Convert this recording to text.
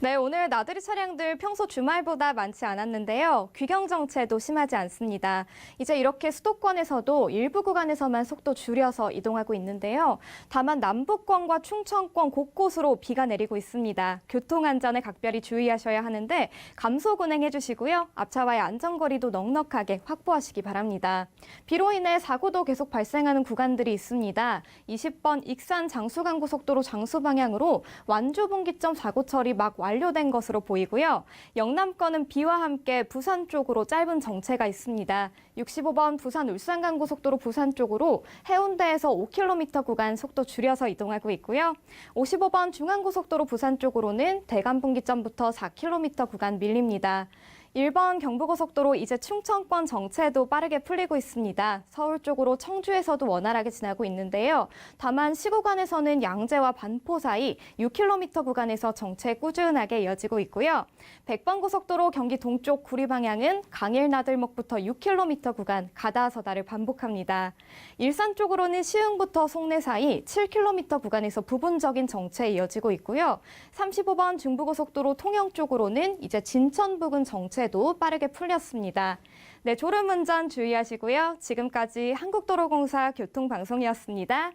네, 오늘 나들이 차량들 평소 주말보다 많지 않았는데요. 귀경 정체도 심하지 않습니다. 이제 이렇게 수도권에서도 일부 구간에서만 속도 줄여서 이동하고 있는데요. 다만 남북권과 충청권 곳곳으로 비가 내리고 있습니다. 교통 안전에 각별히 주의하셔야 하는데 감속 운행해 주시고요. 앞차와의 안전거리도 넉넉하게 확보하시기 바랍니다. 비로 인해 사고도 계속 발생하는 구간들이 있습니다. 20번 익산 장수간 고속도로 장수 방향으로 완주 분기점 사고 처리 막 완 료된 것으로 보이고요. 영남권은 비와 함께 부산 쪽으로 짧은 정체가 있습니다. 65번 부산 울산간 고속도로 부산 쪽으로 해운대에서 5km 구간 속도 줄여서 이동하고 있고요. 55번 중앙고속도로 부산 쪽으로는 대간 분기점부터 4km 구간 밀립니다. 1번 경부고속도로 이제 충청권 정체도 빠르게 풀리고 있습니다. 서울 쪽으로 청주에서도 원활하게 지나고 있는데요. 다만 시구간에서는 양재와 반포 사이 6km 구간에서 정체 꾸준하게 이어지고 있고요. 100번 고속도로 경기 동쪽 구리 방향은 강일 나들목부터 6km 구간 가다서다를 반복합니다. 일산 쪽으로는 시흥부터 송내 사이 7km 구간에서 부분적인 정체 이어지고 있고요. 35번 중부고속도로 통영 쪽으로는 이제 진천 부근 정체도 빠르게 풀렸습니다. 네, 졸음운전 주의하시고요. 지금까지 한국도로공사 교통방송이었습니다.